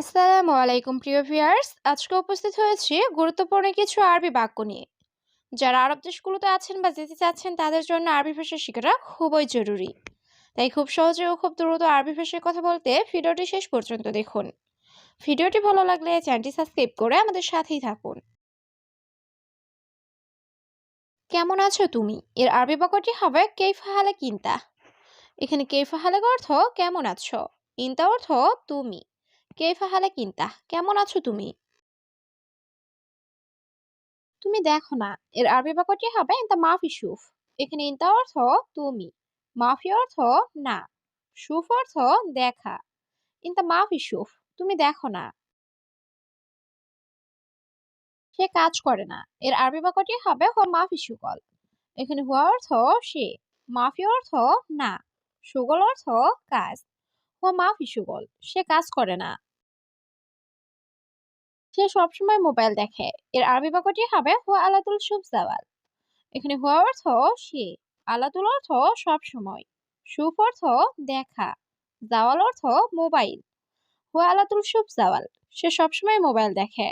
আসসালামু আলাইকুম, প্রিয় ভিউয়ার্স। আজকে উপস্থিত হয়েছি গুরুত্বপূর্ণ কিছু আরবি বাক্য নিয়ে। যারা আরব দেশগুলোতে আছেন বা যেতে চাচ্ছেন, তাদের জন্য আরবি ভাষা শেখাটা খুবই জরুরি। তাই খুব সহজে ও খুব দ্রুত আরবি ভাষায় কথা বলতে ভিডিওটি শেষ পর্যন্ত দেখুন। ভিডিওটি ভালো লাগলে চ্যানেলটি সাবস্ক্রাইব করে আমাদের সাথেই থাকুন। কেমন আছো তুমি? এর আরবি বাক্যটি হবে কেইফা হালে কিনতা। এখানে কেইফা হালের অর্থ কেমন আছো? ইনতা অর্থ তুমি। কেইফা হালে কিনতা? কেমন আছো তুমি? তুমি দেখো না, এর আরবি বাক্যটি হবে ইনতা মাফি সুফ এখানে ইনতা অর্থ তুমি মাফি অর্থ না সুফ অর্থ দেখা ইনতা মাফি সুফ তুমি দেখো না। সে কাজ করে না। এর আরবি বাক্যটি হবে হুয়া মাফি সুগল এখানে হুয়া অর্থ সে মাফি অর্থ না সুগল অর্থ কাজ হুয়া মাফি সুগল সে কাজ করে না। সে সবসময় মোবাইল দেখে। এর আরবি বাক্যটি হবে, হুয়া আলাতুল শুভ জাওয়াল এখানে হুয়া অর্থ সে, আলাতুল অর্থ সব সময় সুফ অর্থ দেখা। জাওয়াল অর্থ মোবাইল। হুয়া আলাতুল শুভ জাওয়াল সে সবসময় মোবাইল দেখে।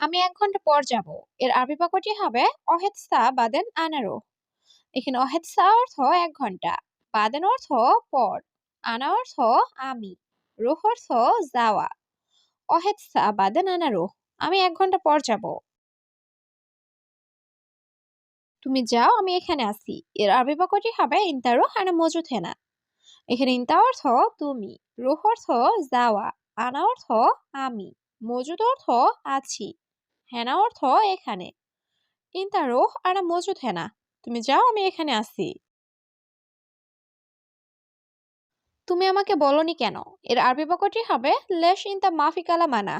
আমি এক ঘণ্টা পর যাব। এর আরবি বাক্যটি হবে, অহেদ সা বাদেন আনারো। এখানে অহেদ সা অর্থ এক ঘণ্টা। বাদেন অর্থ পর। আনা অর্থ আমি। রুহ অর্থ যাওয়া। অহেদ সা বাদেন আনারো আমি এক ঘণ্টা পর যাব। তুমি যাও, আমি এখানে আছি। এর আরবি বাক্যটি হবে ইন্তারো আনা মজুদ হেনা। এখানে ইন্তা অর্থ তুমি রুহ অর্থ যাওয়া আনা অর্থ আমি মজুদ অর্থ আছি হেনা অর্থ এখানে। ইন্তা রোহ আনা মজুদ হেনা, তুমি যাও, আমি এখানে আছি। তুমি আমাকে বলনি কেন? এর আরবি বাক্যটি হবে, লেশ ইনতা মাফি কালা মানা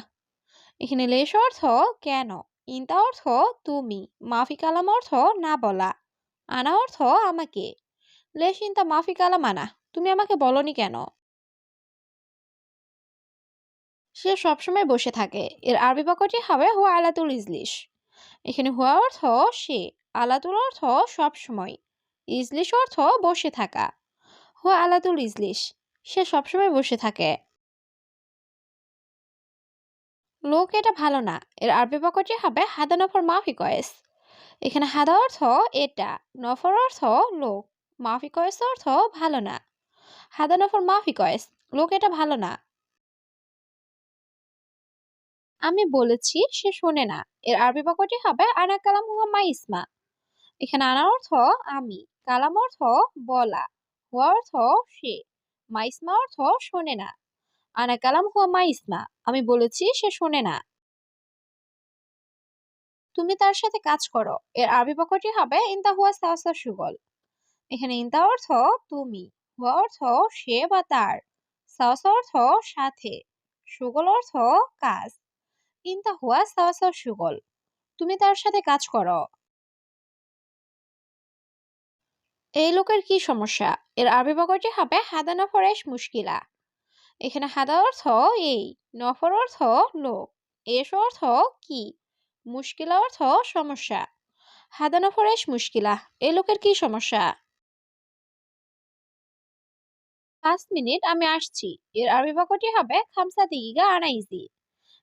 এখানে লেশ অর্থ কেন? ইনতা অর্থ তুমি। মাফি কালাম অর্থ না বলা। আনা অর্থ আমাকে। লেশ ইনতা মাফি কালা মানা তুমি আমাকে বলনি কেন? সে সবসময় বসে থাকে। এর আরবি বাক্যটি হবে, হুয়া আলাতুল ইজলিশ। এখানে হুয়া অর্থ সে। আলাতুল অর্থ সবসময়। ইজলিশ অর্থ বসে থাকা। হুয়া আলাতুল ইজলিশ। সে সবসময় বসে থাকে। লোক, এটা ভালো না। এর আরবি বাক্যটি হবে হাদা নফর মাফি কয়েস। এখানে হাদা অর্থ এটা, নফর অর্থ লোক। মাফি কয়েস অর্থ ভালো না। হাদা নফর মাফি কয়েস। লোক, এটা ভালো না। আমি বলেছি, সে শোনে না। এর আরবি বাক্যটি হবে, আনা কালাম হুয়া ইসমা এখানে আনা অর্থ আমি, কালাম অর্থ বলা, হুয়া অর্থ সে। মা ইসমা অর্থ শোনে না। আনা কালাম হুয়া মা ইসমা আমি বলেছি সে শোনে না। তুমি তার সাথে কাজ করো। এর আরবি বাক্যটি হবে ইনতা হুয়া সাওসা সুগল এখানে ইনতা অর্থ তুমি হুয়া অর্থ সে বা তার সাওসা অর্থ সাথে সুগল অর্থ কাজ ইনতা হুয়া সাওসা সুগল তুমি তার সাথে কাজ করো এই লোকের কি সমস্যা? এর আরবি বাক্যটি হবে হাদা নফরেশ মুশকিলা। এখানে হাদা অর্থ এই, নফর অর্থ লোক এস অর্থ কি, মুশকিলা অর্থ সমস্যা। হাদা নফরেশ মুশকিলা, এই লোকের কি সমস্যা? পাঁচ মিনিট, আমি আসছি। এর আরবি বাক্যটি হবে খামসা দিগিগা আনাইজি।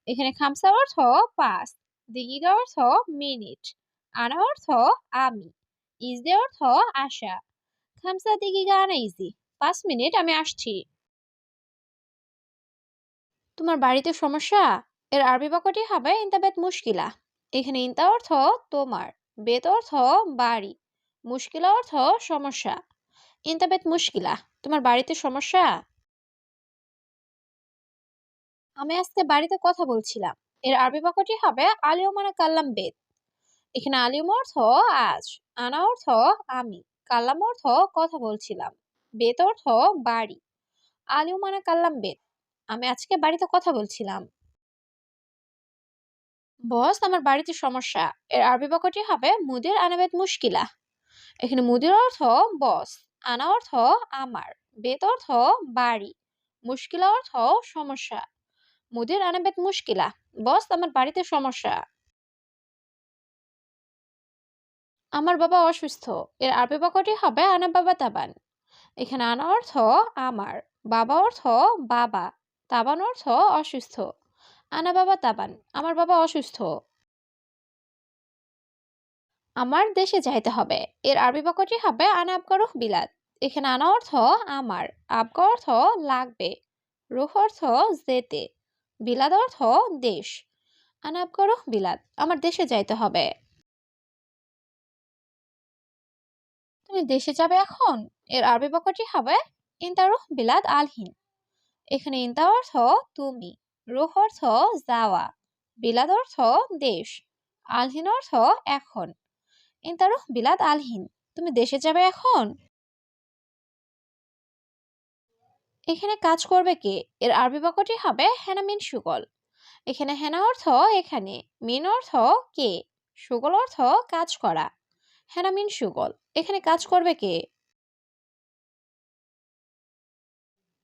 এখানে খামসা অর্থ পাঁচ, দিগিগা অর্থ মিনিট, আনা অর্থ আমি। ইজদে অর্থ আসা খামসা দিগিগা আনাইজি পাঁচ মিনিট আমি আসছি তোমার বাড়িতে সমস্যা এর আরবি বাক্যটি হবে ইন্তাবেত মুশকিলা এখানে ইন্তা অর্থ তোমার বেত অর্থ বাড়ি মুশকিলা অর্থ সমস্যা ইন্তাবেত মুশকিলা তোমার বাড়িতে সমস্যা আমি আজকে বাড়িতে কথা বলছিলাম এর আরবি বাক্যটি হবে আলিয়মানা কাল্লাম বেদ এখানে আলিম অর্থ আজ, আনা অর্থ আমি, কাল্লাম অর্থ কথা বলছিলাম বেত অর্থ বাড়ি আলিউমানা কাল্লাম বেদ, আমি আজকে বাড়িতে কথা বলছিলাম। বস, আমার বাড়িতে সমস্যা, এর আরবি বাক্যটি হবে মুদির আনাবেদ মুশকিলা, এখানে মুদির অর্থ বস, আনা অর্থ আমার বেত অর্থ বাড়ি, মুশকিলা অর্থ সমস্যা, মুদির আনাবেদ মুশকিলা, বস, আমার বাড়িতে সমস্যা। আমার বাবা অসুস্থ। এর আরবি বাক্যটি হবে আনা বাবা তাবান। এখানে আনা অর্থ আমার, বাবা অর্থ বাবা, তাবান অর্থ অসুস্থ। আনা বাবা তাবান, আমার বাবা অসুস্থ। আমার দেশে যাইতে হবে। এর আরবি বাক্যটি হবে আনা আবগারুহ বিলাদ এখানে আনা অর্থ আমার, আবগা অর্থ লাগবে। রুহ অর্থ যেতে বিলাদ অর্থ দেশ। আনা আবগারুহ বিলাদ আমার দেশে যাইতে হবে। তুমি দেশে যাবে এখন? এর আরবি বাক্যটি হবে, ইন্তারুহ বিলাদ আলহিন। এখানে ইন্তা অর্থ তুমি, রুহ অর্থ যাওয়া, বিলাদ অর্থ দেশ, আলহিন অর্থ এখন। ইন্তারুহ বিলাদ আলহিন, তুমি দেশে যাবে এখন? এখানে কাজ করবে কে? এর আরবি বাক্যটি হবে, হেনা মিন সুগল। এখানে হেনা অর্থ এখানে, মিন অর্থ কে? সুগল অর্থ কাজ করা। হেনা মিন সুগল, এখানে কাজ করবে কে?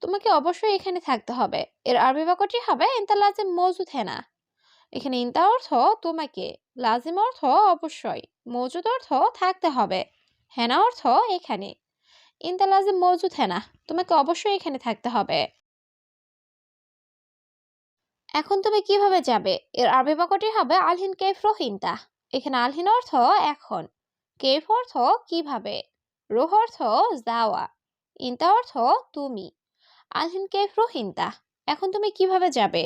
তোমাকে অবশ্যই এখানে থাকতে হবে। এর আরবি বাক্যটি হবে ইন্তা লাজিম মজুদ হেনা। এখানে ইন্তা অর্থ তোমাকে, লাজিম অর্থ অবশ্যই মজুদ অর্থ থাকতে হবে, হেনা অর্থ এখানে। ইন্তা লাজিম মজুদ হেনা, তোমাকে অবশ্যই এখানে থাকতে হবে। এখন তুমি কীভাবে যাবে? এর আরবি বাক্যটি হবে আলহিন কেফ রোহিনতা, এখানে আলহিন অর্থ এখন। কেফ অর্থ কীভাবে? রোহ অর্থ যাওয়া। ইন্তা অর্থ তুমি। আলহিন কেফ রোহিনতা এখন তুমি কীভাবে যাবে?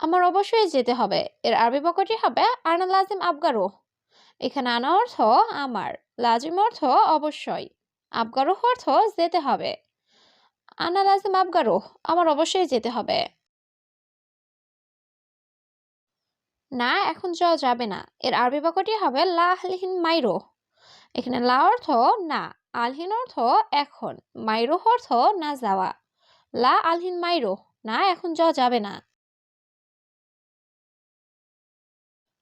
আমার অবশ্যই যেতে হবে। এর আরবি বাক্যটি হবে আনা লাজিম আবগারো এখানে আনা অর্থ আমার, লাজিম অর্থ অবশ্যই। আবগারো অর্থ যেতে হবে। আনা লাজিম আবগারো আমার অবশ্যই যেতে হবে। না, এখন যাওয়া যাবে না। এর আরবি বাক্যটি হবে লা আহলিহিন মাইরো। এখানে লা অর্থ না, আলহিন অর্থ এখন। মাইরো অর্থ না যাওয়া। লা আলহিন মাইরো, না, এখন যাওয়া যাবে না।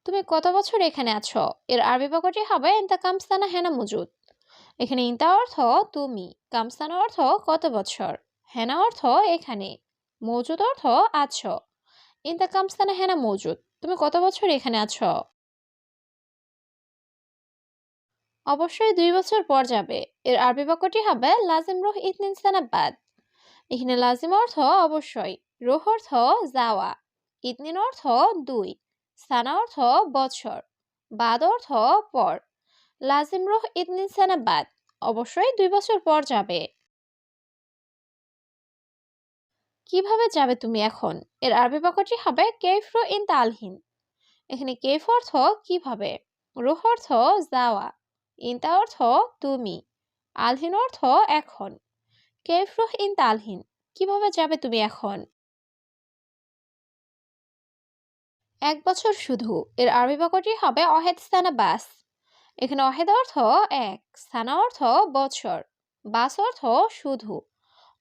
তুমি কত বছর এখানে আছো? এর আরবি বাক্যটি হবে ইন্তা কামস্তানা হেনা মজুদ। এখানে ইন্তা অর্থ তুমি কামস্তানা অর্থ কত বছর? হেনা অর্থ এখানে, মজুদ অর্থ আছো। ইন্তা কামস্তানা হেনা মজুদ। তুমি কত বছর এখানে আছো? অবশ্যই দুই বছর পর যাবে। এর আরবি বাক্যটি হবে লাজিম রুহ ইতনিন এখানে লাজিম অর্থ অবশ্যই, রোহ অর্থ যাওয়া, ইতনিন অর্থ দুই, সানা অর্থ বছর, বাদ অর্থ পর। লাজিম রুহ ইতনিন অবশ্যই দুই বছর পর যাবে। কীভাবে যাবে তুমি এখন? এর আরবি বাক্যটি হবে কেফরো ইন তালহিন। এখানে কেফ অর্থ কীভাবে? রুহ অর্থ যাওয়া। ইনতা অর্থ তুমি। আলহিন অর্থ এখন। কেফ রুহ ইন তালহিন, কীভাবে যাবে তুমি এখন? এক বছর শুধু। এর আরবি বাক্যটি হবে অহেদ স্থানা বাস। এখানে অহেদ অর্থ এক স্থানা অর্থ বছর। বাস অর্থ শুধু।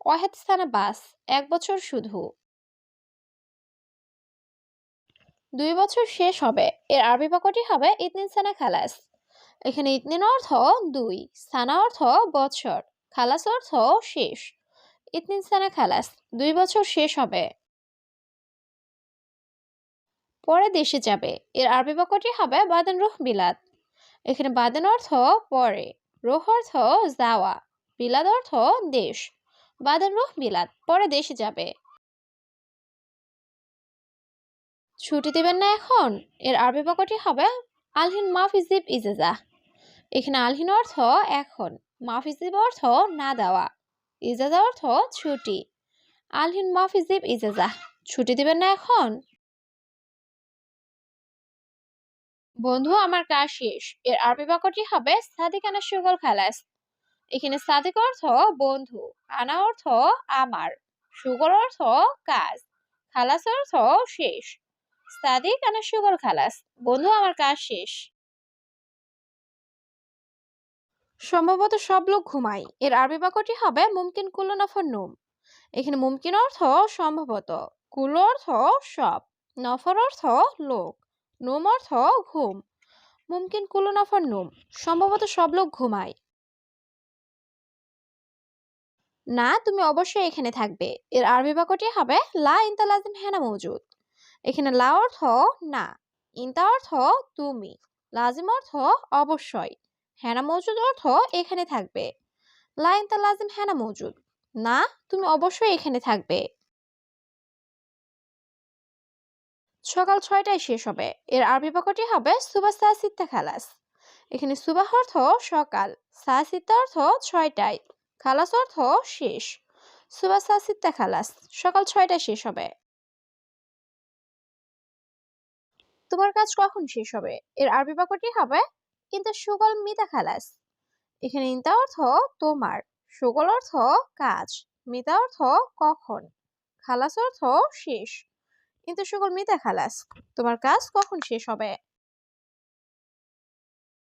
অহেদ স্থানা বাস, এক বছর শুধু। দুই বছর শেষ হবে, এর আরবি বাক্যটি হবে ইতনিন সানা খালাস। এখানে ইতনিন অর্থ দুই, সানা অর্থ বছর, খালাস অর্থ শেষ। ইতনিন সানা খালাস, দুই বছর শেষ হবে। পরে দেশে যাবে, এর আরবি বাক্যটি হবে বাদেন রুহ বিলাদ। এখানে বাদেন অর্থ পরে, রুহ অর্থ যাওয়া, বিলাদ অর্থ দেশ। বাদেন রুহ বিলাদ পরে দেশে যাবে। ছুটি দেবেন না এখন? এর আরবি বাক্যটি হবে, আলহিন মাফিজিব ইজেজা। এখানে আলহিন অর্থ এখন। মাফিজিব অর্থ না দেওয়া। ইজাজা অর্থ ছুটি। আলহিন মাফিজিব ইজেজা। ছুটি দিবেন না এখন? বন্ধু, আমার কাজ শেষ। এর আরবি বাক্যটি হবে সাদিক আনা সুগল খালাস। এখানে সাদিক অর্থ বন্ধু, আনা অর্থ আমার সুগল অর্থ কাজ, খালাস অর্থ শেষ। সাদিক আনা সুগল খালাস, বন্ধু আমার কাজ শেষ। সম্ভবত সব লোক ঘুমাই এর আরবি বাক্যটি হবে মুমকিন কুল্লো নফর নুম। এখানে মুমকিন অর্থ সম্ভবত কুল অর্থ সব, নফর অর্থ লোক, নুম অর্থ ঘুম, মুমকিন কুল্লো নফর নুম। সম্ভবত সব লোক ঘুমায়। না, তুমি অবশ্যই এখানে থাকবে। এর আরবি বাক্যটি হবে, লা ইনতা লাজিম হেনা মৌজুদ। এখানে লা অর্থ, না। ইনতা অর্থ, তুমি। লাজিম অর্থ, অবশ্যই। হেনা মৌজুদ অর্থ, এখানে থাকবে। লা তা লাজিম হ্যানা মজুদ। না, তুমি অবশ্যই এখানে থাকবে। সকাল ছয়টায় শেষ হবে। এর আরবি বাক্যটি হবে, সুবা সা সিত্তা খালাস। এখানে সুবাহ অর্থ, সকাল। সা সিত্তা অর্থ, ছয়টায়। খালাস অর্থ শেষ। সুবা সা সিত্তা খালাস, সকাল ছয়টায় শেষ হবে। তোমার কাজ কখন শেষ হবে? এর আরবি বাক্যটি হবে কিন্তু সুগল মিতা খালাস। এখানে ইন্তা অর্থ তোমার, সুগল অর্থ কাজ মিতা অর্থ কখন, খালাস অর্থ শেষ। কিন্তু সুগল মিতা খালাস, তোমার কাজ কখন শেষ হবে?